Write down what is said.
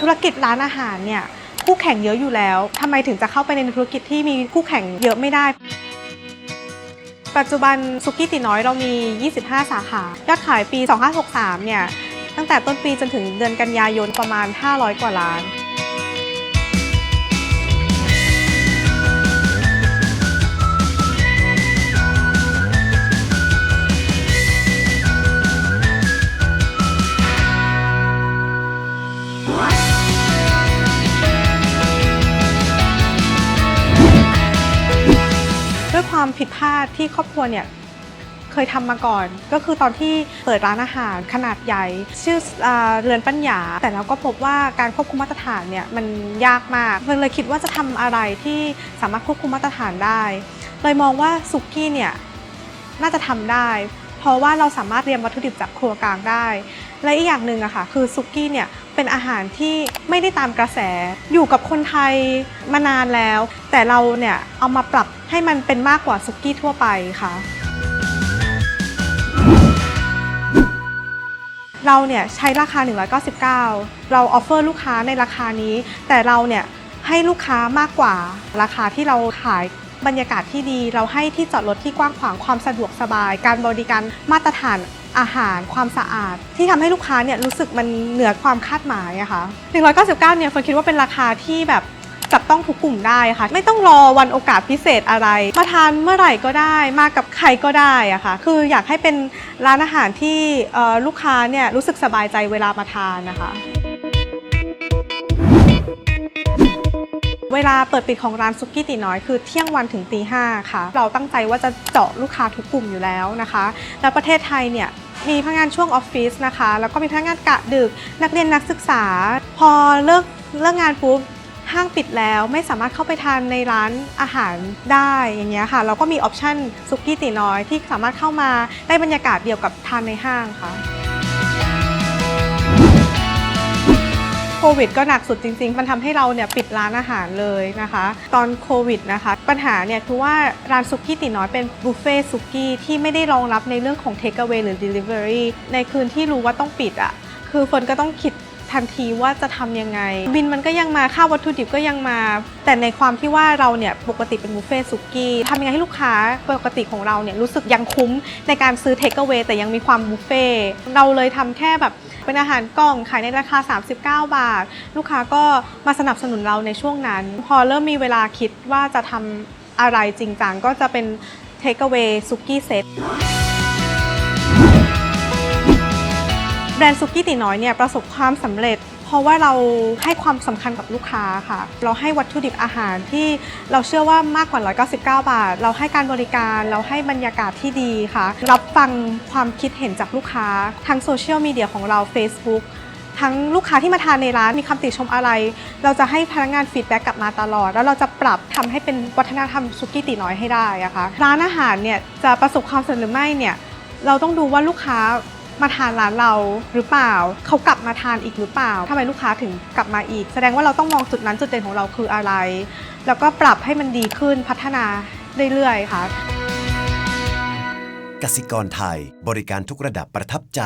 ธุรกิจร้านอาหารเนี่ยคู่แข่งเยอะอยู่แล้วทำไมถึงจะเข้าไปในธุรกิจที่มีคู่แข่งเยอะไม่ได้ ปัจจุบันสุกี้ตีน้อยเรามี 25 สาขายอดขายปี 2563 เนี่ยตั้งแต่ต้นปีจนถึงเดือนกันยายนประมาณ 500 กว่าล้าน ความผิดพลาดที่ครอบครัวเนี่ยเคยทำมาก่อน ก็คือตอนที่เปิดร้านอาหารขนาดใหญ่ ชื่ออเรือนปัญญา แต่เราก็พบว่าการควบคุมมาตรฐานเนี่ยมันยากมากเลยคิดว่าจะทำอะไรที่สามารถควบคุมมาตรฐานได้ เลยมองว่าสุกี้เนี่ยน่าจะทำได้ เพราะว่าเราสามารถเรียนวัตถุดิบจากครัวกลางได้ และอีกอย่างหนึ่งอะค่ะคือซุกี้เนี่ยเป็นอาหารที่ไม่ได้ตามกระแส อยู่กับคนไทยมานานแล้ว แต่เราเนี่ยเอามาปรับให้มันเป็นมากกว่าซุกี้ทั่วไปค่ะเราเนี่ยใช้ราคา 199 เราออฟเฟอร์ลูกค้าในราคานี้ แต่เราเนี่ยให้ลูกค้ามากกว่าราคาที่เราขาย บรรยากาศที่ดีเราให้ที่จอดรถที่กว้างขวางความสะดวกสบาย การบริการมาตรฐานอาหารความสะอาด ที่ทำให้ลูกค้าเนี่ยรู้สึกมันเหนือความคาดหมายอะค่ะ 199 เนี่ยเฟิร์นคิดว่าเป็นราคาที่แบบจับต้องทุกกลุ่มได้ค่ะ ไม่ต้องรอวันโอกาสพิเศษอะไร มาทานเมื่อไหร่ก็ได้ มากับใครก็ได้อะค่ะ คืออยากให้เป็นร้านอาหารที่ลูกค้าเนี่ยรู้สึกสบายใจเวลามาทานนะคะ เวลาเปิดปิดของร้านซุกี้ตีน้อยคือเที่ยงวันถึงตีห้าค่ะ เราตั้งใจว่าจะเจาะลูกค้าทุกกลุ่มอยู่แล้วนะคะ แล้วประเทศไทยเนี่ยมีพนักงานช่วงออฟฟิศนะคะ แล้วก็มีพนักงานกะดึก นักเรียนนักศึกษา พอเลิกเลิกงานปุ๊บห้างปิดแล้วไม่สามารถเข้าไปทานในร้านอาหารได้อย่างเงี้ยค่ะ เราก็มีออปชั่นซุกี้ตีน้อยที่สามารถเข้ามาได้บรรยากาศเดียวกับทานในห้างค่ะ โควิดก็หนักสุดจริง ๆ มันทำให้เราเนี่ยปิดร้านอาหารเลยนะคะ ตอนโควิดนะคะ ปัญหาเนี่ยคือว่าร้านซุกี้ตีน้อยเป็นบุฟเฟ่ต์ซุกี้ที่ไม่ได้รองรับในเรื่องของ Take away หรือ Delivery ในคืนที่รู้ว่าต้องปิดอะ่ะคือเฟิร์นก็ต้องคิดทันทีว่าจะทำยังไง บินมันก็ยังมาค่าวัตถุดิบก็ยังมา แต่ในความที่ว่าเราเนี่ยปกติเป็นบุฟเฟ่ต์ซุกี้ทำยังไงให้ลูกค้าปกติของเราเนี่ยรู้สึกยังคุ้มในการซื้อ Take away แต่ยังมีความบุฟเฟ่เราเลยทำแค่แบบ เป็นอาหารกล่องขายในราคา 39 บาท ลูกค้าก็มาสนับสนุนเราในช่วงนั้น พอเริ่มมีเวลาคิดว่าจะทำอะไรจริงจังก็จะเป็น Take away ซุกี้เซตแบรนด์ซุกี้ตีน้อยเนี่ยประสบความสำเร็จ เพราะว่าเราให้ความสำคัญกับลูกค้าค่ะ เราให้วัตถุดิบอาหารที่เราเชื่อว่ามากกว่า 199 บาท เราให้การบริการ เราให้บรรยากาศที่ดีค่ะ รับฟังความคิดเห็นจากลูกค้าทางโซเชียลมีเดียของเรา Facebook ทั้งลูกค้าที่มาทานในร้านมีคำติชมอะไร เราจะให้พนักงานฟีดแบ็กกลับมาตลอด แล้วเราจะปรับทำให้เป็นวัฒนธรรมซุกี้ตีน้อยให้ได้อะคะร้านอาหารเนี่ยจะประสบความสำเร็จหรือไม่เนี่ยเราต้องดูว่าลูกค้า มาทานร้านเราหรือเปล่า เขากลับมาทานอีกหรือเปล่าทำไมลูกค้าถึงกลับมาอีก แสดงว่าเราต้องมองจุดนั้นจุดเด่นของเราคืออะไร แล้วก็ปรับให้มันดีขึ้นพัฒนาเรื่อยๆค่ะกสิกรไทยบริการทุกระดับประทับใจ